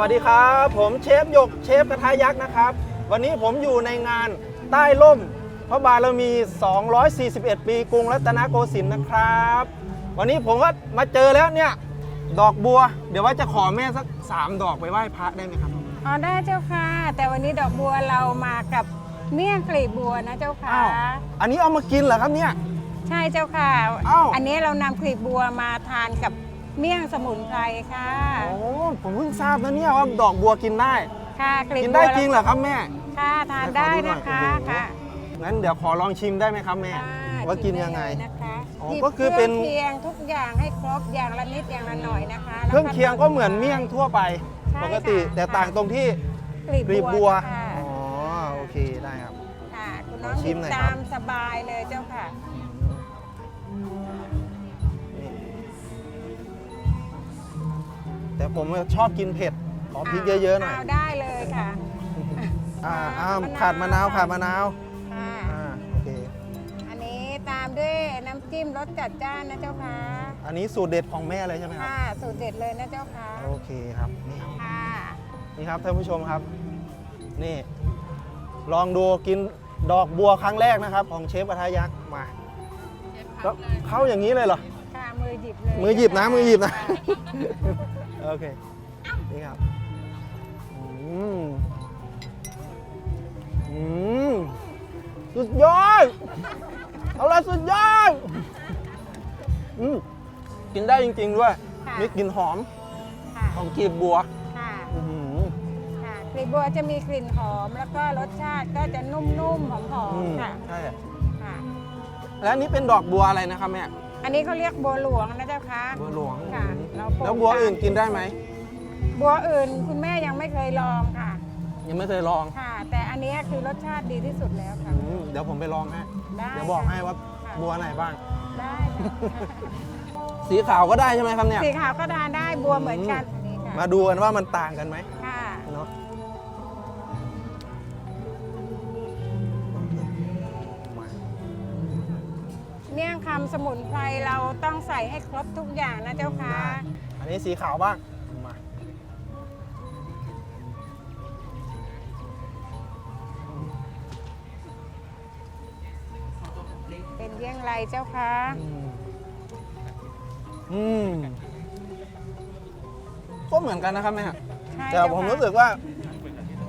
วัสดีครับ ผมเชฟหยกเชฟกระทะยักษ์นะครับ วันนี้ผมอยู่ในงานใต้ร่ม พระบารมี 241 ปีกรุงรัตนโกสินทร์นะครับ วันนี้ผมก็มาเจอแล้วเนี่ย ดอกบัว เดี๋ยวว่าจะขอแม่สัก 3 ดอกไปไหว้พระได้ไหมครับอ๋อได้เจ้าค่ะ แต่วันนี้ดอกบัวเรามากับเมี่ยงกลีบบัวนะเจ้าค่ะ อ้าวอันนี้เอามากินเหรอครับเนี่ย ใช่เจ้าค่ะ อ้าว อันนี้เรานำกลีบบัวมาทานกับเมี่ยงสมุนไพรค่ะ โอ้ ผมเพิ่งทราบนะเนี่ยว่าดอกบัวกินได้ ค่ะกลีบกินบัได้วจริงเหรอครับแม่ ค่ะทานได้นะคะขอดูหน่อย ค่ะงั้นเดี๋ยวขอลองชิมได้ไหมครับแม่ ค่ะว่ากินชิมยังไง ด้เลนะคะอ๋อหยิบก็คือเป็นครื่องเคียงทุกอย่างให้ครบอย่างละนิดอย่างละหน่อยนะคะเครื่องเคียงก็เหมือนเมี่ยงทั่วไป ใช่ปกติค่ะแต่ต่างตรงที่กลีบกลีบบัว ค่ะอ๋อ โอเคได้ครับ ค่ะคุณน้องขอชิชิมมหน่อยครับ ตามสบายเลยเจ้าค่ะ แต่ผมชอบกินเผ็ด ขอพริกเยอะๆหน่อยาได้เลยค่ะอ่าอ้าวมะนาวขาดมะนาวขาดมะนาวค่ะอ่าโอเค อันนี้ตามด้วยน้ำจิ้มรสจัดจ้านนะเจ้าค่ะอันนี้สูตรเด็ดของแม่เลยใช่ไหมครับ ค่ะสูตรเด็ดเลยนะเจ้าค่ะโอเคครับ นี่ค่ะนี่ครับท่านผู้ชมครับ นี่ ลองดูกินดอกบัวครั้งแรกนะครับ ของเชฟกระทะยักษ์มาแล้วเข้าอย่างนี้เลยเหรอค่ะ มือหยิบเลยมือหยิบนะมือหยิบนะค่โอเค นี่ครับ อืมอืมสุดยอด เอาละสุดยอด อืมกินได้จริง ๆ ด้วย ค่ะมีกลิ่นหอมค่ะของกลีบบัวค่ะอื้อหือ ค่ะกลีบบัวจะมีกลิ่นหอมแล้วก็รสชาติก็จะนุ่มๆหออืมมๆค่ะใช่ ค่ะแล้วอันนี้เป็นดอกบัวอะไรนะครับแม่ อันนี้เขาเรียกบัวหลวงนะเจ้าค่ะบัวหลวงค่ะเราปลูกแล้วบัวอื่นกินได้ไหมบัวอื่นคุณแม่ยังไม่เคยลองค่ะ ยังไม่เคยลองค่ะ แต่อันนี้คือรสชาติดีที่สุดแล้วค่ะ อืมเดี๋ยวผมไปลองให้ได้เดี๋ยวบอกค่ะให้ว่าค่ะ บัวไหนบ้าง ได้ค่ะสีขาวก็ได้ใช่ไหมครับเนี่ย สีขาวก็ทานได้บัวเหมือนกันอันนี้ค่ะมาดูกันว่ามันต่างกันไหม มี่ยงคำสมุนไพรเราต้องใส่ให้ครบทุกอย่างนะเจ้าค่ะ อันนี้สีขาวบ้างมาเป็นเยี่ยงไรเจ้าค่ะอืมอืมก็เหมือนกันนะครับแม่ใช่แต่เจ้าผมค่ะรู้สึกว่า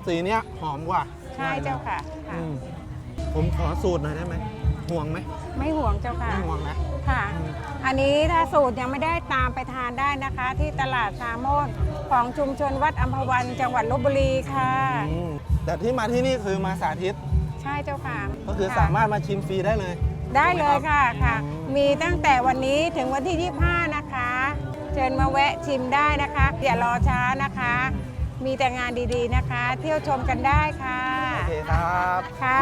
สีเนี้ยหอมกว่าใช่เจ้าค่ะค่ะ อืมผมขอสูตรหน่อยได้ไหม ห่วงไหมไม่ห่วงเจ้าค่ะ ไม่ห่วงนะ ค่ะอันนี้ถ้าสูตรยังไม่ได้ตามไปทานได้นะคะ ที่ตลาดซาโมนของชุมชนวัดอัมพวันจังหวัดลบบุรีค่ะ อืมแต่ที่มาที่นี่คือมาสาธิตใช่เจ้าค่ะก็คือค่ะสามารถมาชิมฟรีได้เลย ได้เลยค่ะค่ะ อืม มีตั้งแต่วันนี้ถึงวันที่ 25 นะคะ เชิญมาแวะชิมได้นะคะ อย่ารอช้านะคะ มีแต่งานดีๆนะคะ เที่ยวชมกันได้ค่ะ โอเคครับ ค่ะ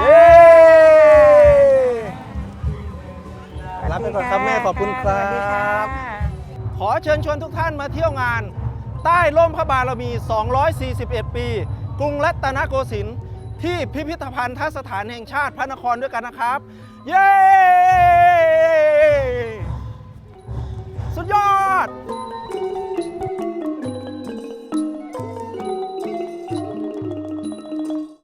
ก่อนครับแม่ขอบคุณคสรัวัสดีค่ะบขอเชิญชวนทุกท่านมาเที่ยวงาน ใต้ร่มพระบารมี 241 ปี กรุงรัตนโกสินทร์ที่พิพิธภัณฑ์ทสถานแห่งชาติพระนครด้วยกันนะครับ เย้ สุดยอด